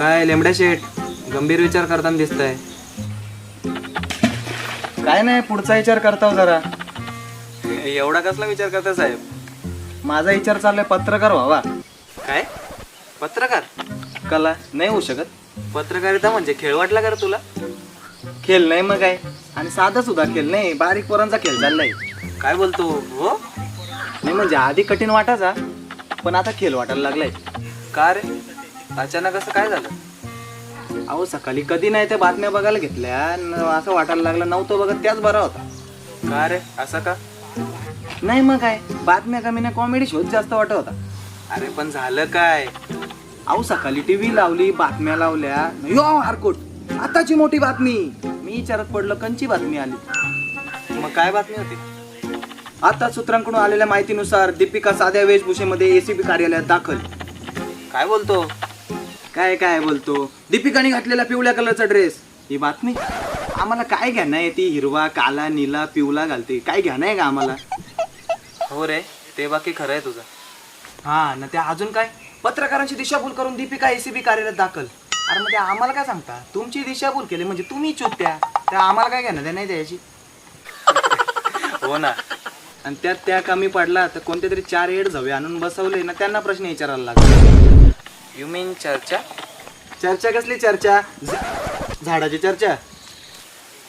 काय लेमड्या शेठ गंभीर विचार करताना दिसतंय. काय नाही पुढचा विचार करताव जरा. एवढा कसला विचार करता साहेब? माझा विचार चाललाय पत्रकार व्हावा. काय? पत्रकार? कला नाही होऊ शकत. पत्रकारिता म्हणजे खेळ वाटला का रे तुला? खेळ नाही मग काय. आणि साधा सुद्धा खेळ नाही बारीक पोरांचा खेळ चाललाय. काय बोलतो हो? नाही म्हणजे आधी कठीण वाटायचा पण आता खेळ वाटायला लागलाय. का रे? अचानक असं काय झालं? अहो सकाळी कधी नाही त्या बातम्या बघायला घेतल्या. न असं वाटायला लागलं नव्हतं बघत त्याच बरा होता. का रे? असं का? नाही मग काय? बातम्या कमी नाही कॉमेडी शोध जास्त वाटत होता. अरे पण झालं काय? अहो सकाळी टीव्ही लावली बातम्या लावल्या. यो हारकोट आताची मोठी बातमी. मी विचारत पडलं कंची बातमी आली? मग काय बातमी होती? आता सूत्रांकडून आलेल्या माहितीनुसार दीपिका साध्या वेशभूषेमध्ये एसीबी कार्यालयात दाखल. काय बोलतो? काय काय बोलतो? दीपिकाने घातलेला पिवळ्या कलरचा ड्रेस ही बातमी? आम्हाला काय घ्यानं आहे ती हिरवा काला निला पिवळा घालते. काय घ्यानं आहे का आम्हाला? हो रे ते बाकी खरं आहे तुझं. हा ना त्या अजून काय? पत्रकारांची दिशाभूल करून दीपिका एसीबी कार्यालयात दाखल. अरे मग ते आम्हाला काय सांगता? तुमची दिशाभूल केली म्हणजे तुम्ही चुत्या त्या. आम्हाला काय घेणं? त्या नाही द्यायची. हो ना. आणि त्यात त्या कमी पडला तर कोणते तरी चार एड झवे आणून बसवले ना त्यांना प्रश्न विचारायला लागला. यू मीन चर्चा? चर्चा कसली चर्चा? झ- झाडाची चर्चा.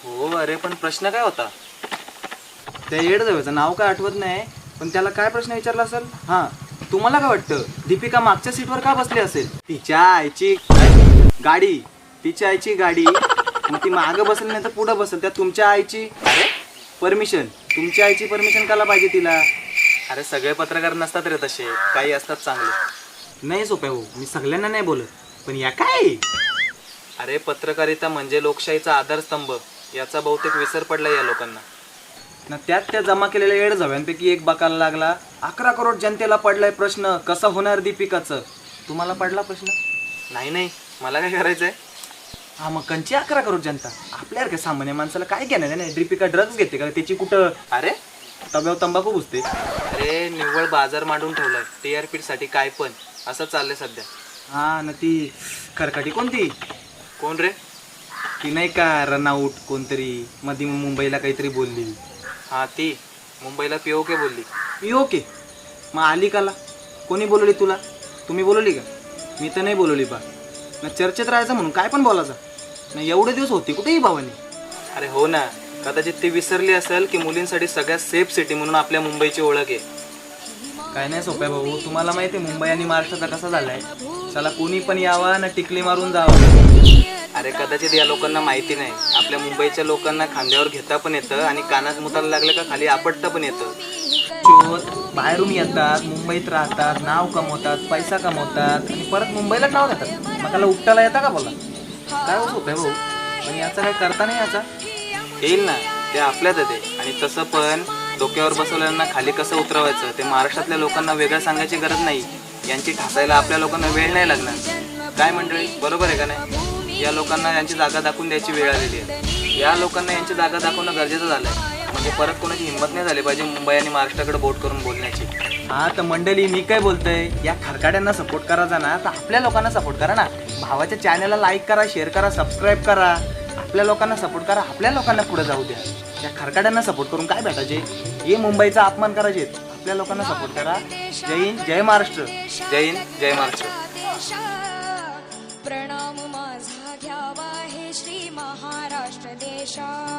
हो अरे पण प्रश्न काय होता? त्या एड झव्याचं नाव काय आठवत नाही पण त्याला काय प्रश्न विचारला असेल? हा तुम्हाला काय वाटतं दीपिका मागच्या सीटवर का बसली असेल? तिच्या आईची गाडी तिच्या आईची गाडी मग ती मागं बसेल नाही तर पुढं बसेल त्या तुमच्या आईची अरे? परमिशन. तुमच्या आईची परमिशन काला पाहिजे तिला? अरे सगळे पत्रकार नसतात रे तसे काही असतात चांगले. नाही सोप्या हो मी सगळ्यांना नाही बोलत पण या काय? अरे पत्रकारिता म्हणजे लोकशाहीचा आधारस्तंभ. याचा बहुतेक विसर पडला या लोकांना. ना त्यात त्या जमा केलेल्या एड झव्यांपैकी एक बकाला लागला. अकरा करोड जनतेला पडलाय प्रश्न कसा होणार दीपिकाचं? तुम्हाला पडला प्रश्न? नाही नाही. मला काय करायचंय? हा मग कंची अकरा करोड जनता. आपल्यासारख्या सामान्य माणसाला काय घेणार नाही दीपिका ड्रग्ज घेते का? त्याची कुठं? अरे तब्याव तंबाखू घुसते अरे निव्वळ बाजार मांडून ठेवलाय. टीआरपी साठी काय पण. असं चाललंय सध्या. हा ना ती खरकाटी कोणती? कोण रे? ती नाही का रनआउट कोणतरी? मध्ये मुंबईला काहीतरी बोलली. हा ती. मुंबईला पीओ के बोलली. मी ओके मग आली काला? कोणी बोलवली तुला? तुम्ही बोलवली का? मी तर नाही बोलवली बा. ना चर्चेत राहायचं म्हणून काय पण बोलायचं? ना एवढे दिवस होती कुठेही भावानी. अरे हो ना. कदाचित ती विसरली असेल की मुलींसाठी सगळ्यात सेफ सिटी म्हणून आपल्या मुंबईची ओळख आहे. काय नाही सोप्या भाऊ तुम्हाला माहिती आहे मुंबई आणि महाराष्ट्राचा कसा झालाय? चला कोणी पण यावा ना टिकली मारून जावा. अरे कदाचित या लोकांना माहिती नाही. आपल्या मुंबईच्या लोकांना खांद्यावर घेता पण येतं आणि कानात मुताला लागलं का खाली आपटता पण येतं. चोर बाहेरून येतात मुंबईत राहतात नाव कमवतात पैसा कमवतात आणि परत मुंबईलाच नाव देतात मग त्याला उपटायला येता का बोला? काय हो सोप्या भाऊ? पण याचा काय करता नाही याचा? येईल ना? ते आपल्यात येते. आणि तसं पण डोक्यावर बसवल्यांना खाली कसं उतरवायचं ते महाराष्ट्रातल्या लोकांना वेगळं सांगायची गरज नाही. यांची ठासायला आपल्या लोकांना वेळ नाही लागणार. काय मंडळी? बरोबर आहे का नाही? या लोकांना यांची जागा दाखवून द्यायची वेळ आलेली आहे. या लोकांना यांची जागा दाखवणं गरजेचं झालं आहे म्हणजे परत कोणाची हिंमत नाही झाली पाहिजे मुंबई आणि महाराष्ट्राकडे बोट करून बोलण्याची. हा तर मंडळी मी काय बोलतोय? या खरकाड्यांना सपोर्ट करायचा ना तर आपल्या लोकांना सपोर्ट करा ना. भावाच्या चॅनलला लाईक करा शेअर करा सबस्क्राईब करा. आपल्या लोकांना सपोर्ट करा आपल्या लोकांना पुढे जाऊ द्या. या खरकाड्यांना सपोर्ट करून काय भेटायचे? हे मुंबईचा अपमान करायचे. आपल्या लोकांना सपोर्ट करा. जय हिंद जय महाराष्ट्र. जय हिंद जय महाराष्ट्र. देश प्रणाम माझा घ्यावा हे श्री महाराष्ट्र देशा.